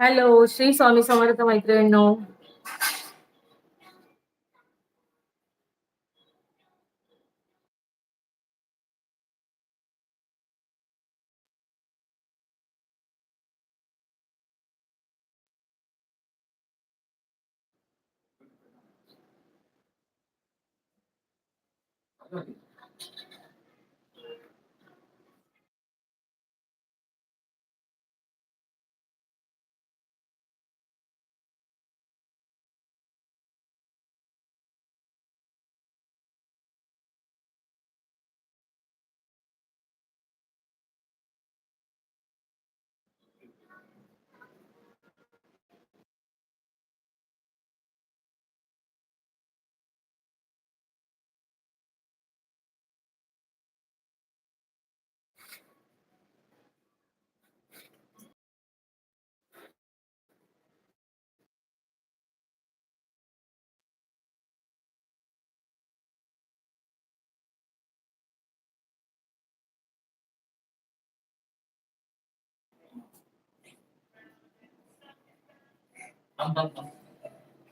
Hello Shri Swami Samarth मैत्रिणींनो.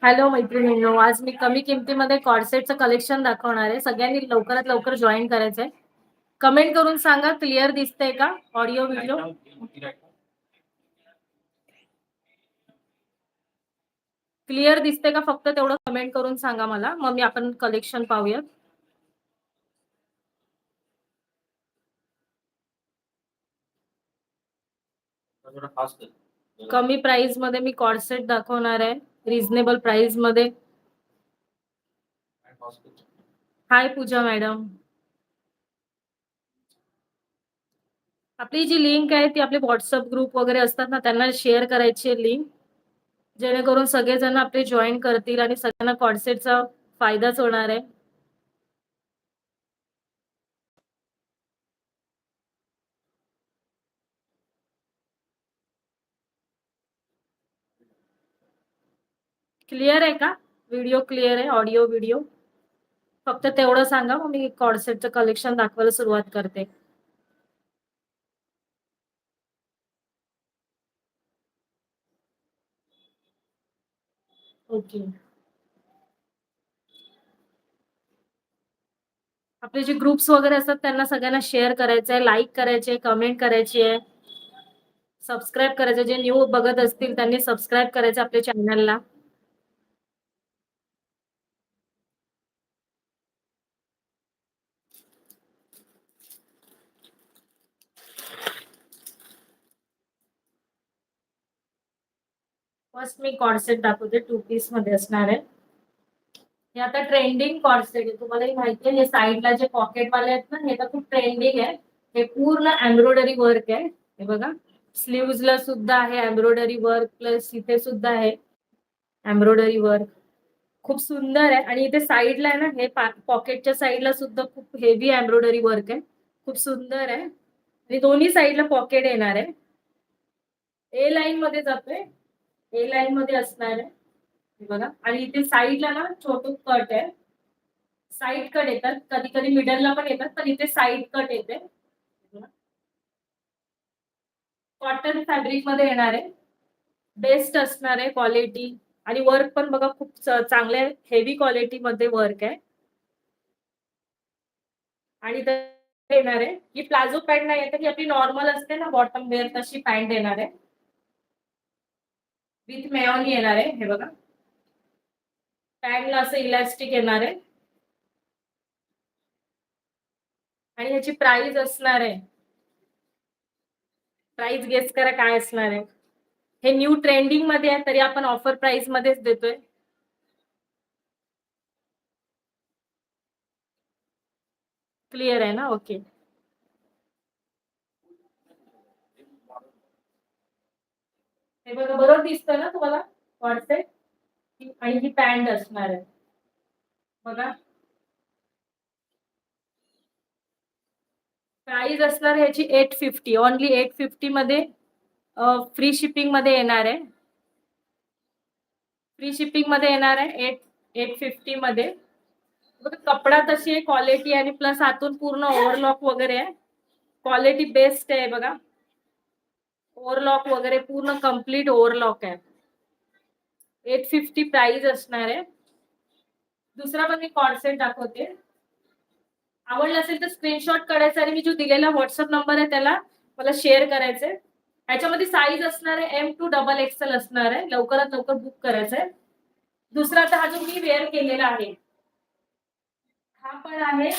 Hello मैत्रिणींनो. आज मी कमी किमतीमध्ये कॉर्सेटचं कलेक्शन दाखवणार आहे. सगळ्यांनी लवकरात लवकर जॉईन करायचंय. कमेंट करून सांगा क्लिअर दिसतंय का? ऑडिओ व्हिडिओ क्लिअर दिसतंय का? फक्त तेवढं कमेंट करून सांगा मला. मग मी आपण कलेक्शन पाहूयात. कमी प्राइसमध्ये मी कॉर्सेट दाखवणार आहे. रिझनेबल प्राइसमध्ये. हाय पूजा मॅडम आपली जी लिंक आहे ती आपले व्हॉट्सअप ग्रुप वगैरे असतात ना त्यांना शेअर करायची आहे लिंक जेणेकरून सगळेजण आपले जॉईन करतील आणि सगळ्यांना कॉर्सेटचा फायदाच होणार आहे. क्लिअर आहे का? व्हिडिओ क्लिअर आहे? ऑडिओ व्हिडिओ फक्त तेवढं सांगा मग मी कॉडसेटचं कलेक्शन दाखवायला सुरुवात करते. ओके आपले जे ग्रुप्स वगैरे असतात त्यांना सगळ्यांना शेअर करायचं आहे लाईक करायचे कमेंट करायची आहे सबस्क्राईब करायचं जे न्यू बघत असतील त्यांनी सबस्क्राईब करायचं आपल्या चॅनलला फर्स्ट मी कॉर्सेट दाखवते टू पीसमध्ये असणार आहे. हे आता ट्रेंडिंग कॉर्सेट आहे. तुम्हाला माहिती आहे हे साईडला जे पॉकेट वाले आहेत ना हे तर खूप ट्रेंडिंग आहे. हे पूर्ण एम्ब्रॉयडरी वर्क आहे. हे बघा ला सुद्धा आहे एम्ब्रॉयडरी वर्क प्लस इथे सुद्धा आहे एम्ब्रॉयडरी वर्क खूप सुंदर आहे. आणि इथे साईडला आहे ना हे पॉकेटच्या साईडला सुद्धा खूप हेवी एम्ब्रॉयडरी वर्क आहे. खूप सुंदर आहे. आणि दोन्ही साईडला पॉकेट येणार आहे. ए लाईन मध्ये जातोय. ए लाईन मध्ये असणार आहे. बघा. आणि इथे साईडला ना छोट कट आहे. साईड कट येतात. कधी कधी मिडलला पण येतात पण इथे साईड कट येते. कॉटन फॅब्रिकमध्ये येणार आहे. बेस्ट असणार आहे क्वालिटी आणि वर्क पण बघा खूप चांगले हेवी क्वालिटी मध्ये वर्क आहे. आणि येणार आहे. ही प्लाझो पॅन्ट नाही येते की आपली नॉर्मल असते ना बॉटम वेअर तशी पॅन्ट येणार आहे. विथ मेऑनी येणार आहे हे बघा. पॅन्टला असं इलास्टिक येणार आहे. आणि ह्याची प्राइस असणार आहे. प्राइस गेस करा काय असणार आहे. हे न्यू ट्रेंडिंगमध्ये आहे तरी आपण ऑफर प्राइस मध्येच देतोय. क्लिअर आहे ना? ओके हे बघा बरोबर दिसतं ना तुम्हाला व्हॉट्सअप आणि ही पॅन्ट असणार आहे. बघा. प्राइस असणार ह्याची eight fifty only eight fifty मध्ये फ्री शिपिंगमध्ये येणार आहे. फ्री शिपिंगमध्ये येणार आहे एट एट फिफ्टी मध्ये. कपडा तशी आहे क्वालिटी आणि प्लस आतून पूर्ण ओव्हरलॉक वगैरे आहे. क्वालिटी बेस्ट आहे बघा. ओव्हरलॉक वगैरे पूर्ण कंप्लीट ओव्हरलॉक आहे. एट फिफ्टी प्राइस असणार आहे. दुसरा पण मी कॉन्सेप्ट दाखवते. आवडलं असेल तर स्क्रीनशॉट करायचं आणि मी जो दिलेला व्हॉट्सअप नंबर आहे त्याला मला शेअर करायचंय. ह्याच्यामध्ये साईज असणार आहे एम टू डबल एक्सेल असणार आहे. लवकरात लवकर बुक करायचंय. दुसरा आता हा जो मी वेअर केलेला आहे हा पण आहे.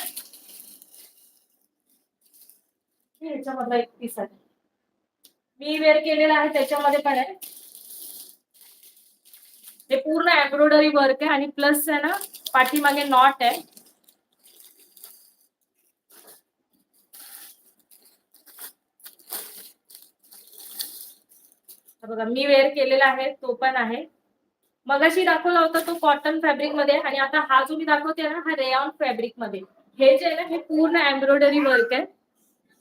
ह्याच्यामधला एक पीस आहे. मी वेअर केलेला आहे त्याच्यामध्ये पण आहे. हे पूर्ण एम्ब्रॉयडरी वर्क आहे आणि प्लस आहे ना पाठीमागे नॉट आहे. बघा मी वेअर केलेला आहे तो पण आहे. मगाशी दाखवला होता तो कॉटन फॅब्रिकमध्ये आणि आता हा जो मी दाखवते ना हा रेऑन फॅब्रिकमध्ये हे जे आहे ना हे पूर्ण एम्ब्रॉयडरी वर्क आहे.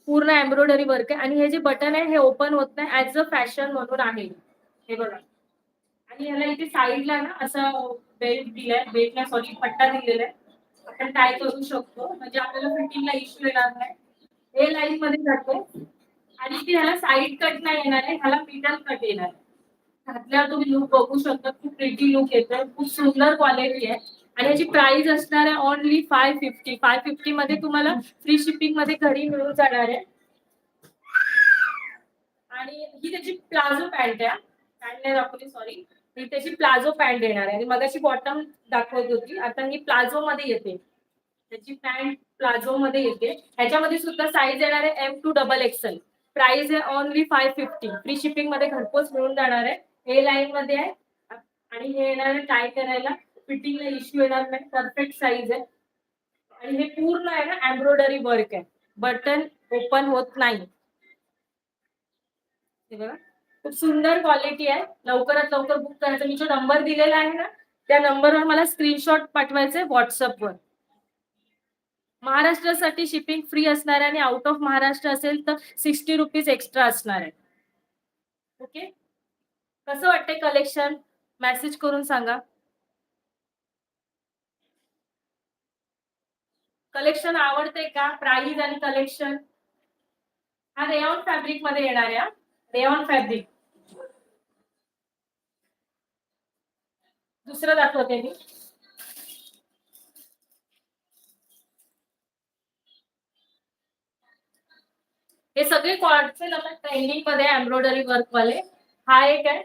पूर्ण एम्ब्रॉयडरी वर्क आहे. आणि हे जे बटन आहे हे ओपन होत नाही ऍज अ फॅशन म्हणून आहे. हे बघा. आणि ह्याला इथे साईडला ना असं बेल्ट दिलाय. बेल्टला सॉरी पट्टा दिलेला आहे. आपण टाय करू शकतो. म्हणजे आपल्याला फिटिंगला इश्यू येणार नाही. हे लाईन मध्ये जातो आणि इथे ह्याला साईड कट नाही येणार आहे. ह्याला मिडल कट येणार आहे. घातल्यावर तुम्ही लुक बघू शकता. खूप प्रिटी लुक येतोय. खूप सुंदर क्वालिटी आहे. आणि याची प्राइस असणार आहे only five fifty five fifty मध्ये तुम्हाला फ्री शिपिंगमध्ये घरी मिळून जाणार आहे. आणि ही त्याची प्लाझो पॅन्ट आहे. पॅन्ट नाही दाखवली सॉरी ही त्याची प्लाझो पॅन्ट येणार आहे. आणि मगाशी बॉटम दाखवत होती. आता ही प्लाझो मध्ये येते. त्याची पॅन्ट प्लाझो मध्ये येते. ह्याच्यामध्ये सुद्धा साईज येणार आहे M to double XL price आहे ओनली फाय फिफ्टी फ्री शिपिंगमध्ये घरपोच मिळून जाणार आहे. हे लाईन मध्ये आहे. आणि हे येणार आहे टाय करायला. फिटिंगला इश्यू येणार नाही. परफेक्ट साईज आहे. आणि हे पूर्ण आहे ना एम्ब्रॉयडरी वर्क आहे. बटन ओपन होत नाही. हे बघा. खूप सुंदर क्वालिटी आहे. लवकरात लवकर बुक करायचं. मी जो नंबर दिलेला आहे ना त्या नंबरवर मला स्क्रीनशॉट पाठवायचे व्हॉट्सअपवर महाराष्ट्रासाठी शिपिंग फ्री असणार आहे आणि आउट ऑफ महाराष्ट्र असेल तर सिक्स्टी रुपीज एक्स्ट्रा असणार आहे. ओके कसं वाटतंय कलेक्शन मेसेज करून सांगा. कलेक्शन आवडते का? प्राईज आणि कलेक्शन हा रेऑन फॅब्रिकमध्ये येणार आहे रेऑन फॅब्रिक दुसरं दाखवते मी. हे सगळे कॉर्डसेल आता ट्रेंडिंगमध्ये एम्ब्रॉयडरी वर्क वाले. हा एक आहे.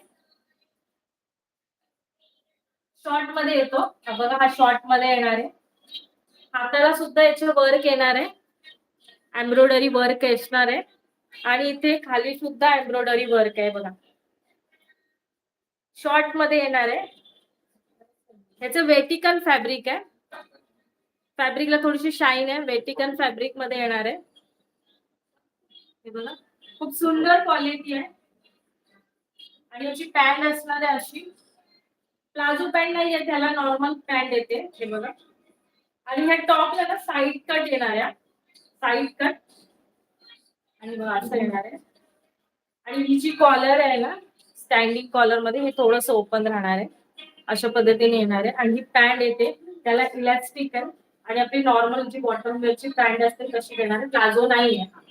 शॉर्टमध्ये येतो. बघा हा शॉर्टमध्ये येणार आहे. हाताला सुद्धा याचे वर्क येणार आहे. एम्ब्रॉयडरी वर्क असणार आहे. आणि इथे खाली सुद्धा एम्ब्रॉयडरी वर्क आहे बघा. शॉर्टमध्ये येणार आहे. ह्याचं वेटिकन फॅब्रिक आहे. फॅब्रिकला थोडीशी शाईन आहे. वेटिकन फॅब्रिकमध्ये येणार आहे. हे बघा. खूप सुंदर क्वालिटी आहे. आणि याची पॅन्ट असणार आहे अशी. प्लाझो पॅन्ट नाही आहे. त्याला नॉर्मल पॅन्ट येते. हे बघा. आणि ह्या टॉपला ना साईड कट येणार आहे. साईड कट आणि मग असं येणार आहे. आणि ही जी कॉलर आहे ना स्टँडिंग कॉलरमध्ये हे थोडस ओपन राहणार आहे. अशा पद्धतीने येणार आहे. आणि ही पॅन्ट येते त्याला इलॅस्टिक आहे. आणि आपली नॉर्मल जी बॉटम वेअरची पॅन्ट असते तशी येणार आहे. प्लाझो नाही आहे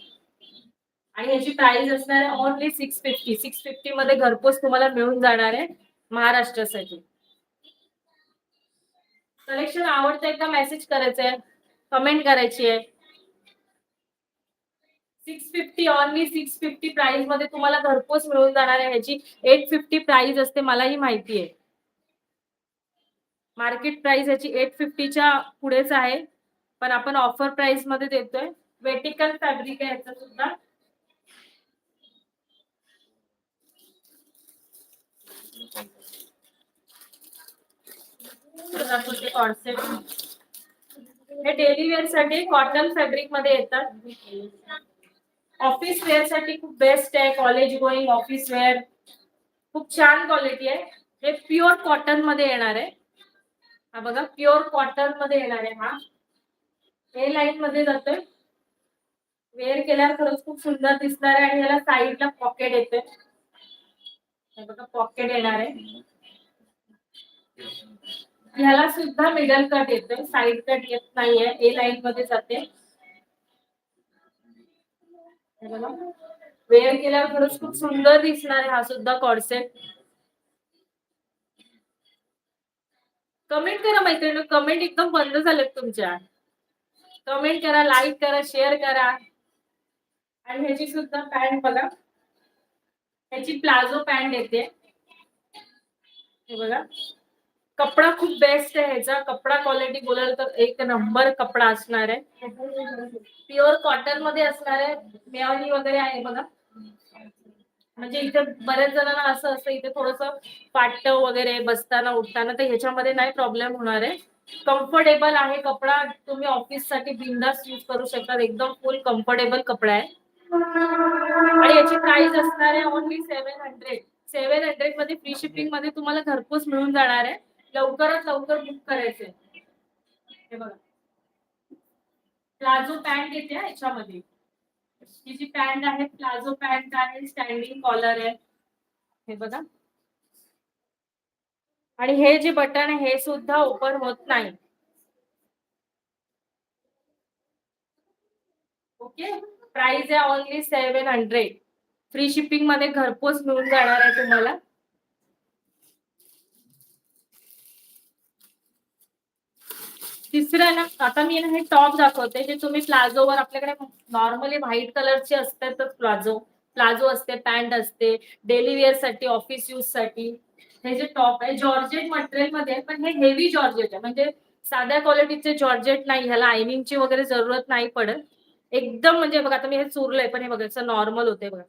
आणि याची प्राइस असणार आहे only six fifty six fifty मध्ये घरपोच तुम्हाला मिळून जाणार आहे महाराष्ट्रासाठी. कलेक्शन आवडतंय का मेसेज करायचंय. कमेंट करायची आहे six fifty only six fifty प्राइसमध्ये तुम्हाला घरपोच मिळून जाणार आहे ह्याची. एट फिफ्टी प्राइस असते मलाही माहिती आहे मार्केट प्राइस ह्याची एट फिफ्टीच्या पुढेच आहे. पण आपण ऑफर प्राइसमध्ये देतोय. वेटिकल फॅब्रिक आहे याचा सुद्धा. कॉन्सेप्ट हे डेली वेअरसाठी कॉटन फॅब्रिकमध्ये येतात. ऑफिस वेअरसाठी खूप बेस्ट आहे. कॉलेज गोईंग ऑफिस वेअर खूप छान क्वालिटी आहे. हे प्युअर कॉटनमध्ये येणार आहे. हा बघा प्युअर कॉटनमध्ये येणार आहे हा. हे लाईन मध्ये जातोय. वेअर केल्यावर खरंच खूप सुंदर दिसणार आहे आणि याला साईडला पॉकेट येते बघा पॉकेट येणार आहे. ह्याला सुद्धा मिडल कट येतोय साईड कट येत नाहीये ए लाईन मध्ये जाते. वेअर केल्यावर खरंच खूप सुंदर दिसणार आहे हा सुद्धा कॉर्सेट कमेंट करा मैत्रिणी कमेंट एकदम बंद झालेत तुमच्या. कमेंट करा लाईक करा शेअर करा. आणि ह्याची सुद्धा पॅन्ट बघा. ह्याची प्लाझो पॅन्ट येते. हे बघा. कपडा खूप बेस्ट आहे ह्याचा. कपडा क्वालिटी बोलाल तर एक नंबर कपडा असणार आहे. प्युअर कॉटनमध्ये असणार आहे. मेवणी वगैरे आहे बघा. म्हणजे इथे बऱ्याच जणांना असं असतं इथे थोडस पाट्ट वगैरे बसताना उठताना तर ह्याच्यामध्ये नाही प्रॉब्लेम होणार आहे. कम्फर्टेबल आहे कपडा. तुम्ही ऑफिससाठी बिंदास यूज करू शकता. एकदम फुल कम्फर्टेबल कपडा आहे. आणि याची प्राइस असणार आहे ओनली सेव्हन हंड्रेड सेव्हन हंड्रेडमध्ये फ्री शिपिंगमध्ये तुम्हाला घरपोच मिळून जाणार आहे. लवकरात लवकर बुक करायचे हे बघा. प्लाझो पॅन्ट येते याच्यामध्ये. ही जी पॅन्ट आहे प्लाझो पॅन्ट आहे स्टँडिंग कॉलर आहे. हे बघा. आणि हे जे बटन आहे हे सुद्धा ओपन होत नाही. ओके प्राइस आहे ओनली सेव्हन हंड्रेड फ्री शिपिंगमध्ये घरपोच मिळून जाणार आहे तुम्हाला. तिसरं ना आता मी ना हे टॉप दाखवते जे तुम्ही प्लाझोवर आपल्याकडे नॉर्मली व्हाईट कलरचे असतात प्लाझो प्लाझो असते पॅन्ट असते डेली वेअरसाठी ऑफिस यूजसाठी. हे जे टॉप आहे जॉर्जेट मटेरियलमध्ये पण हे हेवी जॉर्जेट आहे. म्हणजे साध्या क्वालिटीचे जॉर्जेट नाही ह्याला आयनिंगची वगैरे जरूरत नाही पडत. एकदम म्हणजे बघा आता मी हे चुरलंय पण हे बघा नॉर्मल होते बघा.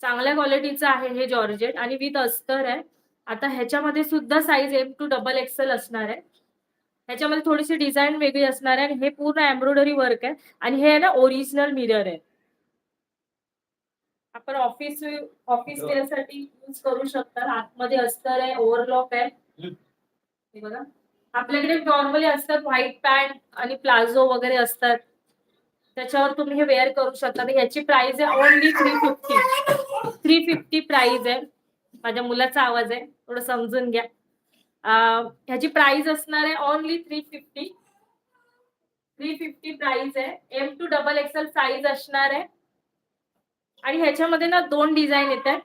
चांगल्या क्वालिटीचं आहे हे जॉर्जेट आणि विथ अस्तर आहे. आता ह्याच्यामध्ये सुद्धा size M to double XL असणार आहे. ह्याच्यामध्ये थोडीशी डिझाईन वेगळी असणार आहे आणि हे पूर्ण एम्ब्रॉयडरी वर्क आहे. आणि हे आहे ना ओरिजिनल मिरर आहे. आपण ऑफिस ऑफिस वेअरसाठी यूज करू शकता. आतमध्ये अस्तर आहे ओव्हरलॉक आहे. हे बघा. आपल्याकडे नॉर्मली असतात व्हाईट पॅन्ट आणि प्लाझो वगैरे असतात. त्याच्यावर तुम्ही हे वेअर करू शकता. याची प्राइस आहे only three fifty three fifty price आहे. माझ्या मुलाचा आवाज आहे. थोडं समजून घ्या. ह्याची प्राइस असणार आहे only three fifty three fifty price आहे. M to double XL size असणार आहे. आणि ह्याच्यामध्ये ना दोन डिझाईन येत आहेत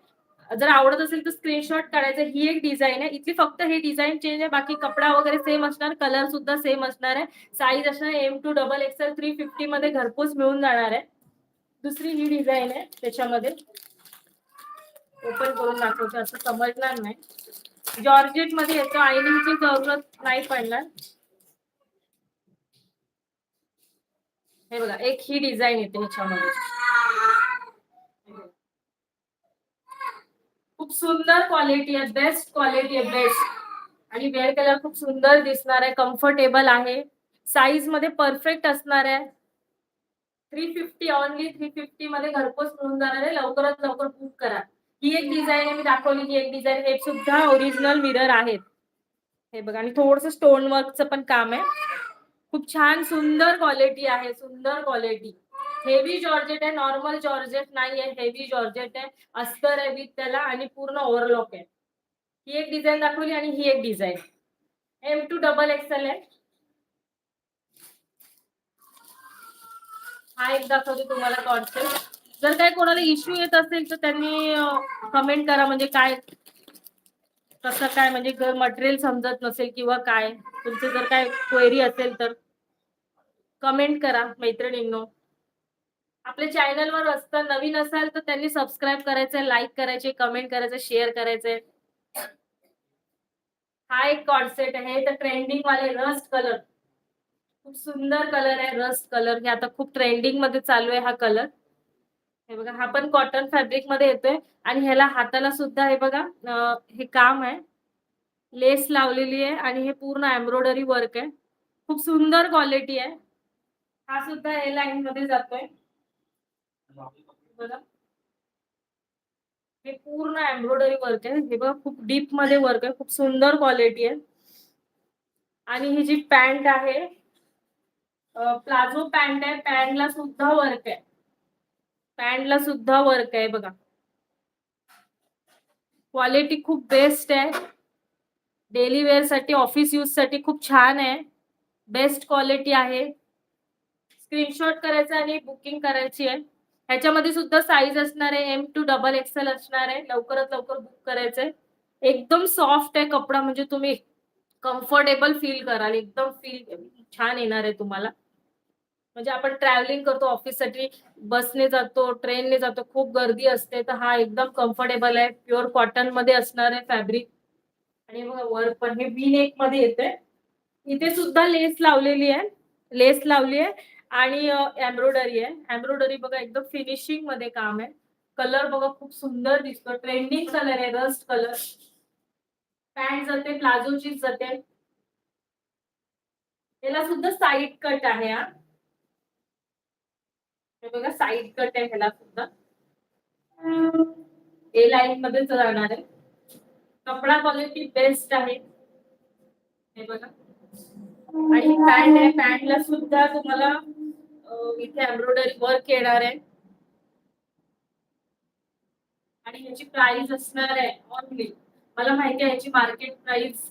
जर आवडत असेल तर स्क्रीनशॉट करायचं ही एक डिझाईन आहे. इथली फक्त हे डिझाईन चेंज आहे. बाकी कपडा वगैरे सेम असणार. कलर सुद्धा सेम असणार आहे. साईज असणार M to double XL three fifty मध्ये घरपोच मिळून जाणार आहे. दुसरी ही डिझाईन आहे त्याच्यामध्ये. ओपन करून दाखवते. असं समजणार नाही. जॉर्जेटमध्ये याचं आयनिंगची जरूरत नाही पडणार. हे बघा एक ही डिझाईन येते ह्याच्यामध्ये. खूप सुंदर क्वालिटी आहे बेस्ट क्वालिटी आहे बेस्ट. आणि वेअर कलर खूप सुंदर दिसणार आहे कम्फर्टेबल आहे. साईजमध्ये परफेक्ट असणार आहे. Three fifty only three fifty मध्ये घरपोच मिळून जाणार आहे. लवकरात लवकर बुक करा. ही एक डिझाईन आहे मी दाखवली ही एक डिझाईन हे सुद्धा ओरिजिनल मिरर आहेत. हे बघा आणि थोडस स्टोन वर्कचं पण काम आहे. खूप छान सुंदर क्वालिटी आहे सुंदर क्वालिटी हेवी जॉर्जेट आहे नॉर्मल जॉर्जेट नाही आहे हेवी जॉर्जेट आहे. अस्तर आहे विथ त्याला आणि पूर्ण ओव्हरलॉक आहे. ही एक डिझाईन दाखवली आणि ही एक design M to double XL आहे हा एक दाखवते तुम्हाला कॉन्सेप्ट जर काय कोणाला इश्यू येत असेल तर त्यांनी कमेंट करा. म्हणजे काय कसं काय म्हणजे मटेरियल समजत नसेल किंवा काय. तुमचं जर काय क्वेरी असेल तर कमेंट करा मैत्रिणींनो. आपल्या चॅनलवर असता नवीन असाल तर त्यांनी सबस्क्राईब करायचंय लाईक करायचे कमेंट करायचं शेअर करायचंय. हा एक कॉन्सेप्ट आहे. तर ट्रेंडिंग वाले रस्ट कलर खूप सुंदर कलर आहे रस्ट कलर हे आता खूप ट्रेंडिंगमध्ये चालू आहे हा कलर हे बघा हा पण कॉटन फॅब्रिकमध्ये येतोय आणि ह्याला हाताला सुद्धा हे बघा हे काम आहे. लेस लावलेली आहे आणि हे पूर्ण एम्ब्रॉयडरी वर्क आहे. खूप सुंदर क्वालिटी आहे. हा सुद्धा ए लाईन मध्ये जातोय. बघा. हे पूर्ण एम्ब्रॉयडरी वर्क आहे. हे बघा खूप डीपमध्ये वर्क आहे. खूप सुंदर क्वालिटी आहे. आणि ही जी पॅन्ट आहे प्लाझो पॅन्ट आहे पॅन्टला सुद्धा वर्क आहे. पॅन्टला सुद्धा वर्क आहे बघा. क्वालिटी खूप बेस्ट आहे. डेली वेअरसाठी ऑफिस यूजसाठी खूप छान आहे. बेस्ट क्वालिटी आहे. स्क्रीनशॉट करायचा आणि बुकिंग करायची आहे. ह्याच्यामध्ये सुद्धा साईज असणार आहे. एम टू डबल एक्सेल असणार आहे. लवकरात लवकर बुक करायचंय. एकदम सॉफ्ट आहे कपडा. म्हणजे तुम्ही कम्फर्टेबल फील कराल. एकदम फील छान येणार आहे तुम्हाला. म्हणजे आपण ट्रॅव्हलिंग करतो ऑफिससाठी बसने जातो ट्रेनने जातो खूप गर्दी असते. तर हा एकदम कम्फर्टेबल आहे. प्युअर कॉटनमध्ये असणार आहे फॅब्रिक आणि बघा वर्क पण. हे वी नेकमध्ये येते इथे सुद्धा लेस लावलेली आहे. लेस लावली आहे. आणि एम्ब्रॉयडरी आहे. एम्ब्रॉयडरी बघा एकदम फिनिशिंगमध्ये काम आहे. कलर बघा खूप सुंदर दिसतो ट्रेंडिंग कलर आहे. रस्ट कलर पॅन्ट जाते प्लाझोचीच जाते. याला सुद्धा साईड कट आहे हा. हे बघा साईड कट आहे ह्याला सुद्धा. ए लाईन मध्येच राहणार आहे. कपडा क्वालिटी बेस्ट आहे. हे बघा. आणि पॅन्ट आहे पॅन्टला सुद्धा तुम्हाला इथे एम्ब्रॉयडरी वर्क येणार आहे. आणि ह्याची प्राइस असणार आहे ऑनली मला माहिती आहे ह्याची मार्केट प्राइस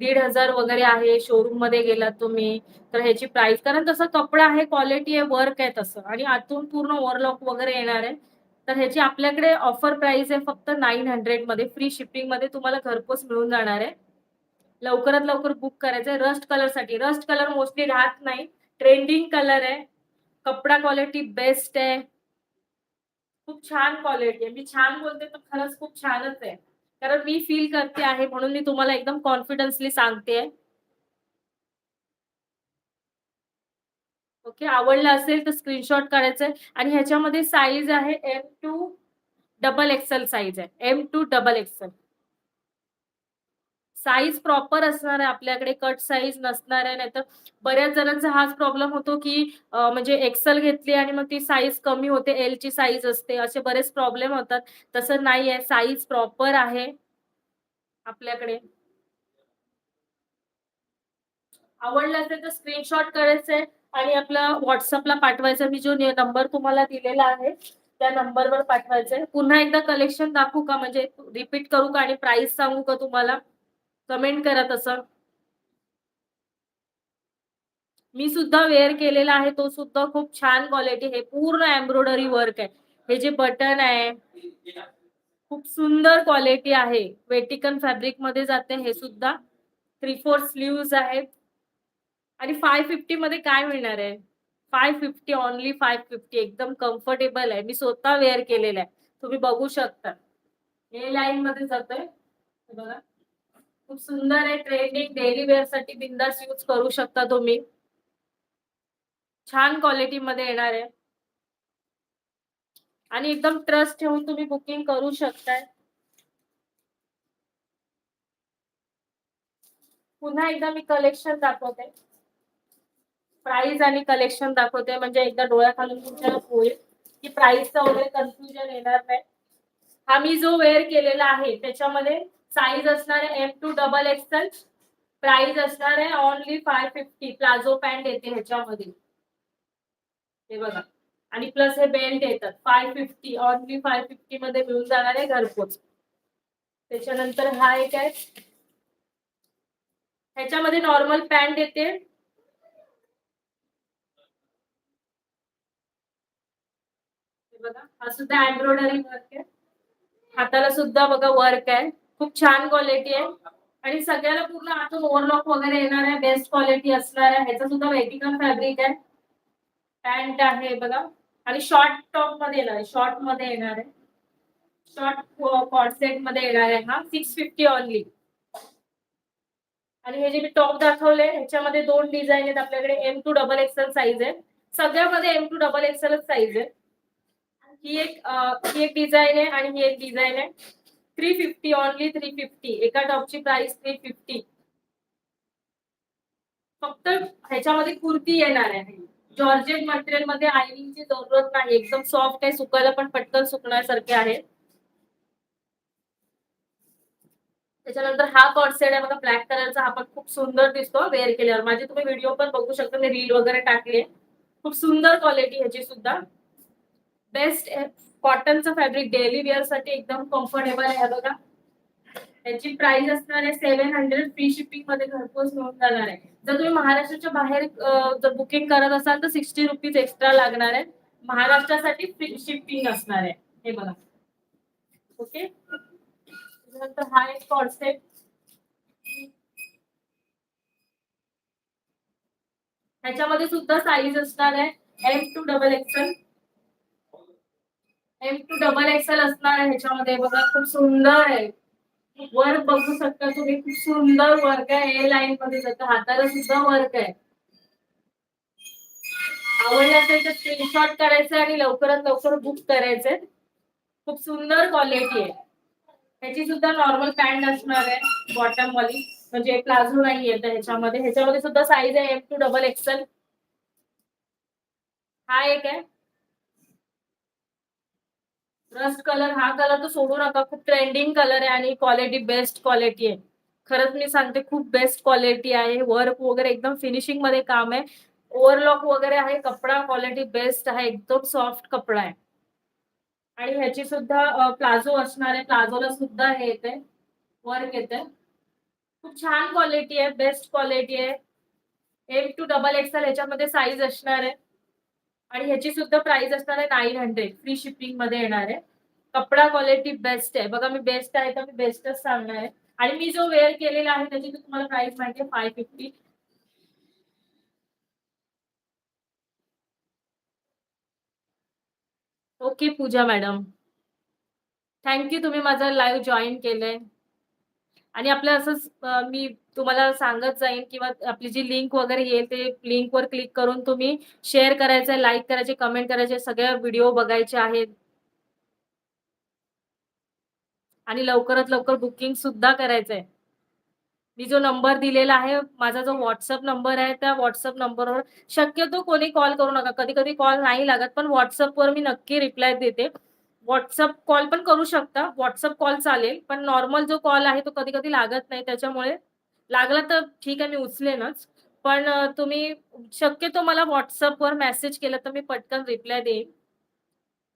दीड हजार वगैरे आहे शोरूममध्ये गेलात तुम्ही तर ह्याची प्राइस कारण तसं कपडा आहे क्वालिटी आहे वर्क आहे तसं. आणि आतून पूर्ण ओव्हरलॉक वगैरे येणार आहे. तर ह्याची आपल्याकडे ऑफर प्राइस आहे फक्त नाईन हंड्रेडमध्ये. फ्री शिपिंगमध्ये तुम्हाला घरपोच मिळून जाणार आहे. लवकरात लवकर बुक करायचं आहे. रस्ट कलरसाठी. रस्ट कलर मोस्टली राहत नाही. ट्रेंडिंग कलर आहे. कपडा क्वालिटी बेस्ट आहे. खूप छान क्वालिटी आहे. मी छान बोलते तर खरंच खूप छानच आहे. कारण मी फील करते आहे म्हणून मी तुम्हाला एकदम कॉन्फिडन्सली सांगते. ओके आवडलं असेल तर स्क्रीनशॉट काढायचंय आणि ह्याच्यामध्ये साईज आहे M to double XL size आहे. M to double XL size proper असणार आहे आपल्याकडे कट साईज नसणार आहे नाहीतर बऱ्याच जणांचा हाच प्रॉब्लेम होतो की म्हणजे एक्सेल घेतली आणि मग ती साईज कमी होते एल ची साईज असते असे बरेच प्रॉब्लेम होतात. तसं नाही आहे साईज प्रॉपर आहे आपल्याकडे. आवडलं असेल तर स्क्रीनशॉट करायचंय आणि आपला व्हॉट्सअपला पाठवायचा मी जो नंबर तुम्हाला दिलेला आहे त्या नंबरवर पाठवायचंय पुन्हा एकदा कलेक्शन दाखवू का? म्हणजे रिपीट करू का? आणि प्राइस सांगू का तुम्हाला? कमेंट करा तसं. मी सुद्धा वेअर केलेला आहे तो सुद्धा खूप छान क्वालिटी हे पूर्ण एम्ब्रॉयडरी वर्क आहे. हे जे बटन आहे खूप सुंदर क्वालिटी आहे. वेटिकन फॅब्रिकमध्ये जाते हे सुद्धा. थ्री फोर स्लीव्ज आहेत. आणि फाय फिफ्टी मध्ये काय मिळणार आहे? Five fifty only five fifty एकदम कम्फर्टेबल आहे. मी स्वतः वेअर केलेलं आहे. तुम्ही बघू शकता. हे लाईन मध्ये जातोय. बघा. खूप सुंदर आहे ट्रेंडिंग डेली वेअरसाठी बिंदास यूज करू शकता तुम्ही. छान क्वालिटी मध्ये येणार आहे. आणि एकदम ट्रस्ट ठेवून तुम्ही बुकिंग करू शकताय. पुन्हा एकदा मी कलेक्शन दाखवते. प्राइस आणि कलेक्शन दाखवते म्हणजे एकदा डोळ्याखालून तुमच्या होईल की प्राइसचं वगैरे कन्फ्युजन येणार नाही. हा मी जो वेअर केलेला आहे त्याच्यामध्ये साईज असणार आहे M to double XL price असणार आहे only five fifty palazzo pant येते ह्याच्यामध्ये. हे बघा. आणि प्लस हे बेल्ट येतात. Five fifty only five fifty मध्ये मिळून जाणार आहे घरपोच. त्याच्यानंतर हा एक आहे. ह्याच्यामध्ये नॉर्मल पॅन्ट येते. बघा. हा सुद्धा एम्ब्रॉयडरी वर्क आहे. हाताला सुद्धा बघा वर्क आहे. खूप छान क्वालिटी आहे. आणि सगळ्याला पूर्ण आतून ओव्हरलॉक वगैरे येणार आहे बेस्ट क्वालिटी असणार आहे. ह्याचा सुद्धा वेटिकल फॅब्रिक आहे. पॅन्ट आहे बघा. आणि शॉर्ट टॉपमध्ये येणार आहे. शॉर्टमध्ये येणार आहे. शॉर्ट कॉर्सेटमध्ये येणार आहे हा. सिक्स फिफ्टी ऑनली आणि हे जे मी टॉप दाखवले ह्याच्यामध्ये दोन डिझाईन आहेत. आपल्याकडे M to double XL size आहे. सगळ्यामध्ये एम टू डबल एक्सेलच साईज आहे. ही एक ही एक डिझाईन आहे आणि ही एक डिझाईन आहे. Three fifty only three fifty एका टॉपची प्राइस थ्री फिफ्टी फक्त ह्याच्यामध्ये कुर्ती येणार आहे. जॉर्जेट मटेरियलमध्ये आयनिंगची जरूरत नाही. एकदम सॉफ्ट आहे. सुकायला पण पटकन सुकण्यासारखे आहे. त्याच्यानंतर हा कॉर्सेट आहे. बघा ब्लॅक कलरचा हा पण खूप सुंदर दिसतो वेअर केल्यावर. माझे तुम्ही व्हिडिओ पण बघू शकता. मी रील वगैरे टाकले खूप सुंदर क्वालिटी ह्याची सुद्धा. बेस्ट कॉटनचं फॅब्रिक डेली वेअरसाठी एकदम कम्फर्टेबल आहे बघा. त्याची प्राइस असणार आहे सेव्हन हंड्रेड फ्री शिपिंगमध्ये घरपोच मिळून जाणार आहे. जर तुम्ही महाराष्ट्राच्या बाहेर जर बुकिंग करत असाल तर सिक्स्टी रुपीज एक्स्ट्रा लागणार आहे. महाराष्ट्रासाठी फ्री शिपिंग असणार आहे. हे बघा. ओके नंतर हा एक कॉन्सेप्ट ह्याच्यामध्ये सुद्धा साईज असणार आहे. M to double XL M to double XL असणार आहे ह्याच्यामध्ये. बघा खूप सुंदर आहे. वर्क बघू शकता तुम्ही खूप सुंदर वर्क आहे. ए लाईन मध्ये जातं हाताला सुद्धा वर्क आहे. आवडलं असेल तर स्क्रीनशॉट करायचं आणि लवकरात लवकर बुक करायचंय खूप सुंदर क्वालिटी आहे. ह्याची सुद्धा नॉर्मल पॅन्ट असणार आहे बॉटम वाली. म्हणजे प्लाझो नाही येत ह्याच्यामध्ये. ह्याच्यामध्ये सुद्धा साईज आहे एम टू डबल एक्सेल हा एक आहे. रस्ट कलर हा कलर तर सोडू नका खूप ट्रेंडिंग कलर आहे आणि क्वालिटी बेस्ट क्वालिटी आहे. खरंच मी सांगते खूप बेस्ट क्वालिटी आहे. वर्क वगैरे एकदम फिनिशिंगमध्ये काम आहे. ओव्हरलॉक वगैरे आहे कपडा क्वालिटी बेस्ट आहे एकदम सॉफ्ट कपडा आहे. आणि ह्याची सुद्धा प्लाझो असणार आहे. प्लाझोला सुद्धा हे येते वर्क येते खूप छान क्वालिटी आहे बेस्ट क्वालिटी आहे. एम टू डबल एक्सेल ह्याच्यामध्ये साईज असणार आहे. आणि ह्याची सुद्धा प्राइस असणार आहे नाईन हंड्रेड फ्री शिपिंगमध्ये येणार आहे. कपडा क्वालिटी बेस्ट आहे. बघा मी बेस्ट आहे तर मी बेस्टच सांगणार आहे. आणि मी जो वेअर केलेला आहे त्याची तुम्हाला प्राइस माहिती आहे five fifty okay Puja madam thank you तुम्ही माझा लाईव्ह जॉईन केलंय. आणि आपलं असंच मी तुम्हाला सांगत जाईन किंवा आपली जी लिंक वगैरे येईल ते लिंकवर क्लिक करून तुम्ही शेअर करायचं लाईक करायचे कमेंट करायचे सगळ्या व्हिडिओ बघायचे आहेत. आणि लवकरात लवकर बुकिंग सुद्धा करायचंय. मी जो नंबर दिलेला आहे माझा जो व्हॉट्सअप नंबर आहे त्या व्हॉट्सअप नंबरवर शक्यतो कोणी कॉल करू नका. कधी कधी कॉल नाही लागत पण व्हॉट्सअपवर मी नक्की रिप्लाय देते. व्हॉट्सअप कॉल पण करू शकता. व्हॉट्सअप कॉल चालेल पण नॉर्मल जो कॉल आहे तो कधी कधी लागत नाही. त्याच्यामुळे लागला तर ठीक आहे मी उचलेनच. पण तुम्ही शक्यतो मला व्हॉट्सअपवर मेसेज केला तर मी पटकन रिप्लाय देईन.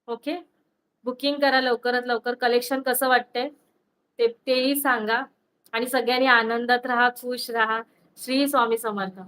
ओके बुकिंग करा लवकरात लवकर. कलेक्शन कसं वाटतंय? ते तेही सांगा. आणि सगळ्यांनी आनंदात राहा खुश राहा. श्री स्वामी समर्थ.